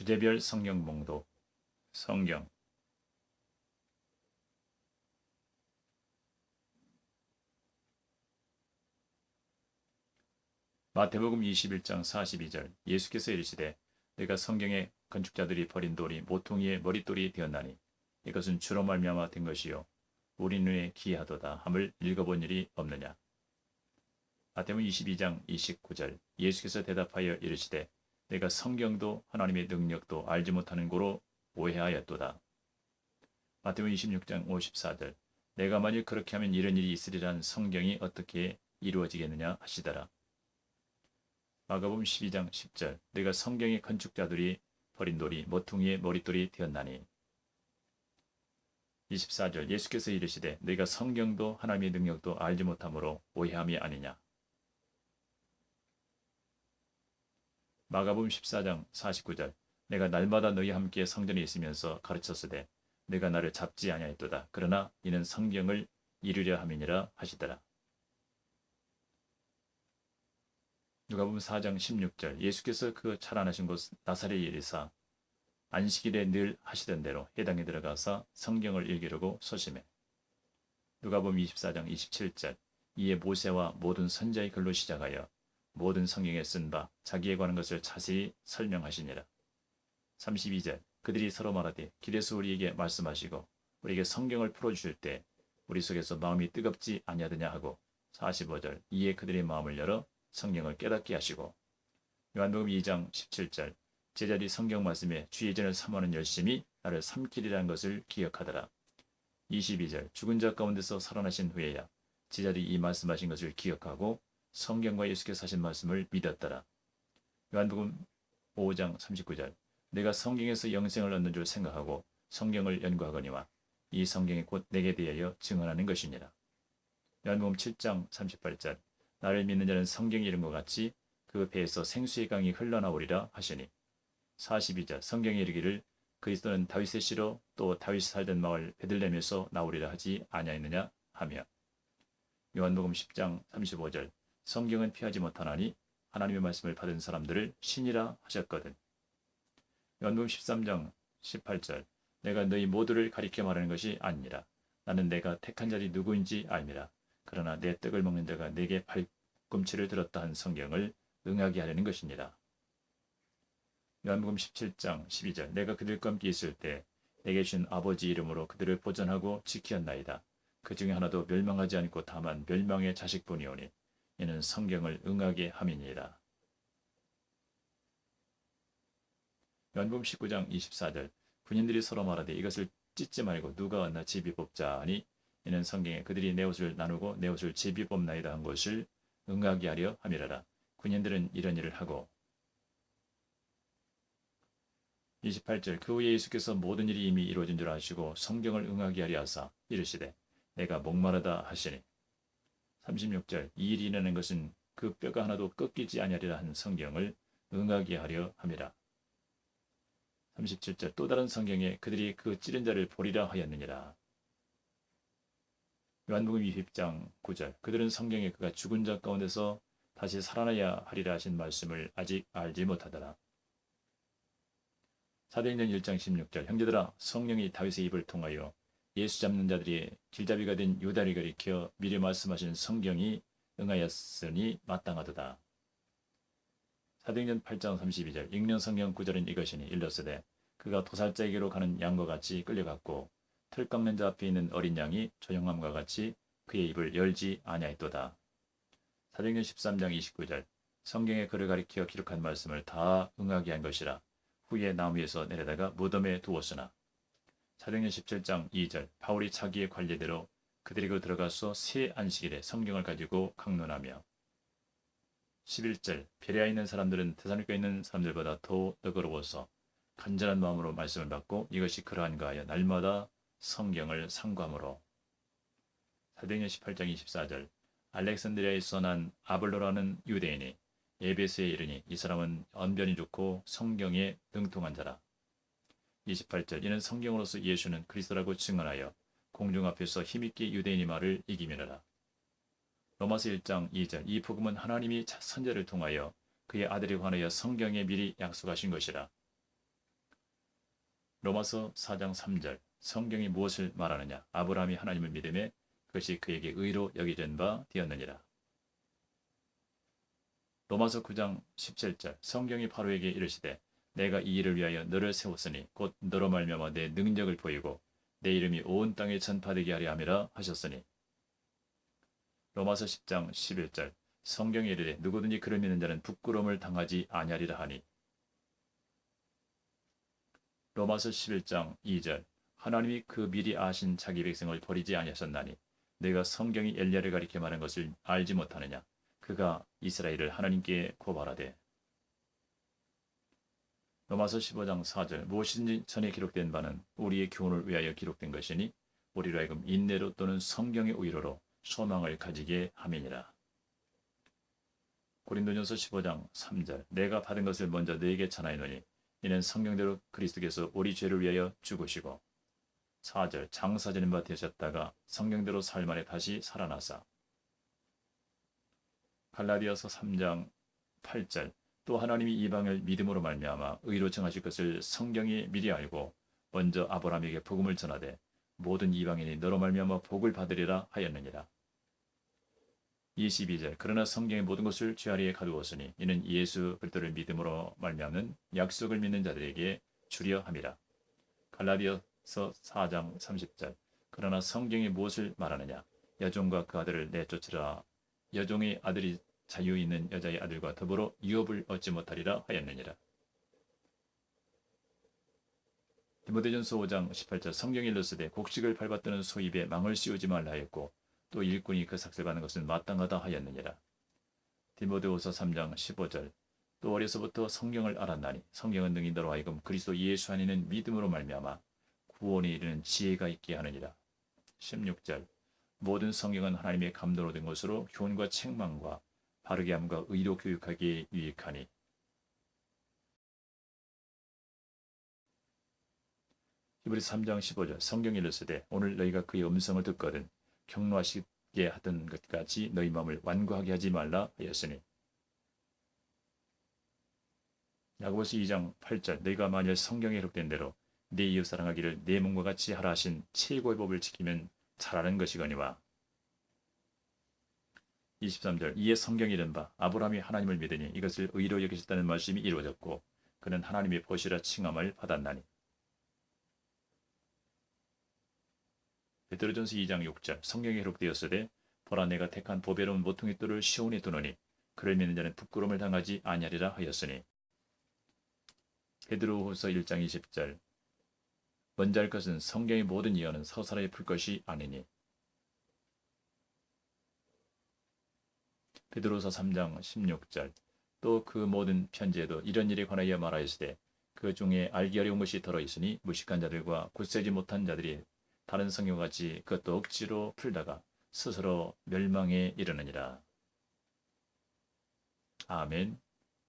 주제별 성경 봉독. 성경. 마태복음 21장 42절. 예수께서 이르시되 내가 성경의 건축자들이 버린 돌이 모퉁이의 머릿돌이 되었나니 이것은 주로 말미암아 된 것이요 우리 눈에 기이하도다 함을 읽어본 일이 없느냐? 마태복음 22장 29절. 예수께서 대답하여 이르시되 내가 성경도 하나님의 능력도 알지 못하는 고로 오해하였도다. 마태복음 26장 54절. 내가 만일 그렇게 하면 이런 일이 있으리란 성경이 어떻게 이루어지겠느냐 하시더라. 마가복음 12장 10절. 내가 성경의 건축자들이 버린 돌이 모퉁이의 머릿돌이 되었나니. 24절. 예수께서 이르시되 내가 성경도 하나님의 능력도 알지 못함으로 오해함이 아니냐 마가복음 14장 49절 내가 날마다 너희 함께 성전에 있으면서 가르쳤으되 내가 나를 잡지 아니하였도다. 그러나 이는 성경을 이루려 함이니라 하시더라. 누가복음 4장 16절 예수께서 그 차란하신 곳 나사렛에 이르사 안식일에 늘 하시던 대로 해당에 들어가서 성경을 읽으려고 소심해. 누가복음 24장 27절 이에 모세와 모든 선자의 글로 시작하여 모든 성경에 쓴 바 자기에 관한 것을 자세히 설명하시니라. 32절 그들이 서로 말하되 길에서 우리에게 말씀하시고 우리에게 성경을 풀어주실 때 우리 속에서 마음이 뜨겁지 아니하더냐 하고 45절 이에 그들의 마음을 열어 성경을 깨닫게 하시고 요한복음 2장 17절 제자들이 성경 말씀에 주의 전을 삼하는 열심히 나를 삼키리라는 것을 기억하더라. 22절 죽은 자 가운데서 살아나신 후에야 제자들이 이 말씀하신 것을 기억하고 성경과 예수께서 하신 말씀을 믿었더라. 요한복음 5장 39절. 내가 성경에서 영생을 얻는 줄 생각하고 성경을 연구하거니와 이 성경이 곧 내게 대하여 증언하는 것이니라. 요한복음 7장 38절. 나를 믿는 자는 성경이 이른 것 같이 그 배에서 생수의 강이 흘러나오리라 하시니. 42절. 성경에 이르기를 그리스도는 다윗의 씨로 또 다윗이 살던 마을 베들레헴에서 나오리라 하지 아니하였느냐 하며. 요한복음 10장 35절 성경은 피하지 못하나니 하나님의 말씀을 받은 사람들을 신이라 하셨거든. 요한복음 13장 18절 내가 너희 모두를 가리켜 말하는 것이 아니니라. 나는 내가 택한 자들이 누구인지 알미라. 그러나 내 떡을 먹는 자가 내게 발꿈치를 들었다 한 성경을 응하게 하려는 것이니라. 요한복음 17장 12절 내가 그들과 함께 있을 때 내게 주신 아버지 이름으로 그들을 보전하고 지키었나이다. 그 중에 하나도 멸망하지 않고 다만 멸망의 자식뿐이오니 이는 성경을 응하게 함이니라. 연금 19장 24절 군인들이 서로 말하되 이것을 찢지 말고 누가 왔나 제비 뽑자 하니 이는 성경에 그들이 내 옷을 나누고 내 옷을 제비 뽑나이다 한 것을 응하게 하려 함이라라. 군인들은 이런 일을 하고 28절 그 후에 예수께서 모든 일이 이미 이루어진 줄 아시고 성경을 응하게 하려 하사 이르시되 내가 목마르다 하시니 36절 이 일이 일어나는 것은 그 뼈가 하나도 꺾이지 아니하리라 한 성경을 응하게 하려 함이라. 37절 또 다른 성경에 그들이 그 찌른 자를 보리라 하였느니라. 요한복음 20장 9절 그들은 성경에 그가 죽은 자 가운데서 다시 살아나야 하리라 하신 말씀을 아직 알지 못하더라. 사도행전 1장 16절 형제들아 성령이 다윗의 입을 통하여 예수 잡는 자들이 길잡이가 된 유다를 가리켜 미리 말씀하신 성경이 응하였으니 마땅하도다. 사도행전 8장 32절 읽는 성경 구절은 이것이니 일러스되 그가 도살자에게로 가는 양과 같이 끌려갔고 틀 깎는 자 앞에 있는 어린 양이 조용함과 같이 그의 입을 열지 아니하였도다. 사도행전 13장 29절 성경에 그를 가리켜 기록한 말씀을 다 응하게 한 것이라 후에 나무 위에서 내려다가 무덤에 두었으나 사도행전 17장 2절. 바울이 자기의 관례대로 그들에게 들어가서 새 안식일에 성경을 가지고 강론하며 11절. 베레아에 있는 사람들은 대사로니에 있는 사람들보다 더 너그러워서 간절한 마음으로 말씀을 받고 이것이 그러한가 하여 날마다 성경을 상고함으로. 사도행전 18장 24절. 알렉산드리아에서 난 아블로라는 유대인이 에베스에 이르니 이 사람은 언변이 좋고 성경에 능통한 자라 28절 이는 성경으로서 예수는 그리스도라고 증언하여 공중 앞에서 힘있게 유대인의 말을 이기미라. 로마서 1장 2절 이 복음은 하나님이 선제를 통하여 그의 아들에 관하여 성경에 미리 약속하신 것이라. 로마서 4장 3절 성경이 무엇을 말하느냐 아브라함이 하나님을 믿음에 그것이 그에게 의로 여겨진 바 되었느니라. 로마서 9장 17절 성경이 바로에게 이르시되 내가 이 일을 위하여 너를 세웠으니 곧 너로 말미암아 내 능력을 보이고 내 이름이 온 땅에 전파되게 하려 함이라 하셨으니. 로마서 10장 11절. 성경에 이르되 누구든지 그를 믿는 자는 부끄러움을 당하지 아니하리라 하니. 로마서 11장 2절. 하나님이 그 미리 아신 자기 백성을 버리지 아니하셨나니 내가 성경이 엘리야를 가리켜 말한 것을 알지 못하느냐? 그가 이스라엘을 하나님께 고발하되 로마서 15장 4절 무엇이든지 전에 기록된 바는 우리의 교훈을 위하여 기록된 것이니 우리로 하여금 인내로 또는 성경의 우위로로 소망을 가지게 함이니라. 고린도전서 15장 3절 내가 받은 것을 먼저 너에게 전하노니 이는 성경대로 그리스도께서 우리 죄를 위하여 죽으시고 4절 장사지는 바 되셨다가 성경대로 살만에 다시 살아나사 갈라디아서 3장 8절 또 하나님이 이방을 믿음으로 말미암아 의로 정하실 것을 성경이 미리 알고 먼저 아브라함에게 복음을 전하되 모든 이방인이 너로 말미암아 복을 받으리라 하였느니라. 22절 그러나 성경의 모든 것을 죄아리에 가두었으니 이는 예수 그리스도를 믿음으로 말미암는 약속을 믿는 자들에게 주려 함이라. 갈라디아서 4장 30절 그러나 성경이 무엇을 말하느냐 여종과 그 아들을 내쫓으라 여종의 아들이 자유 있는 여자의 아들과 더불어 유업을 얻지 못하리라 하였느니라. 디모데전서 5장 18절 성경이 일렀으되 곡식을 밟았더는 소 입에 망을 씌우지 말라 하였고 또 일꾼이 그 삭슬 받는 것은 마땅하다 하였느니라. 디모데후서 3장 15절 또 어려서부터 성경을 알았나니 성경은 능히 너로 하여금 그리스도 예수 안에는 믿음으로 말미암아 구원에 이르는 지혜가 있게 하느니라. 16절 모든 성경은 하나님의 감도로 된 것으로 교훈과 책망과 바르게 함과 의로 교육하기에 유익하니. 히브리 3장 15절 성경에 일렀으되 오늘 너희가 그의 음성을 듣거든 경노하시게 하던 것같이 너희 마음을 완고하게 하지 말라 하였으니. 야고보서 2장 8절 너희가 만일 성경에 기록된 대로 내 이웃 사랑하기를 내 몸과 같이 하라 하신 최고의 법을 지키면 잘하는 것이거니와 23절 이에 성경이 이른 바 아브라함이 하나님을 믿으니 이것을 의로 여기셨다는 말씀이 이루어졌고 그는 하나님의 보시라 칭함을 받았나니. 베드로전서 2장 6절 성경에 기록되었으되 보라 내가 택한 보배로운 모퉁이 돌을 시온에 두노니 그를 믿는 자는 부끄러움을 당하지 아니하리라 하였으니. 베드로후서 1장 20절 먼저 할 것은 성경의 모든 예언은 서사라에 풀 것이 아니니 베드로서 3장 16절 또 그 모든 편지에도 이런 일에 관하여 말하였으되 그 중에 알기 어려운 것이 들어 있으니 무식한 자들과 굳세지 못한 자들이 다른 성경과 같이 그것도 억지로 풀다가 스스로 멸망에 이르느니라. 아멘.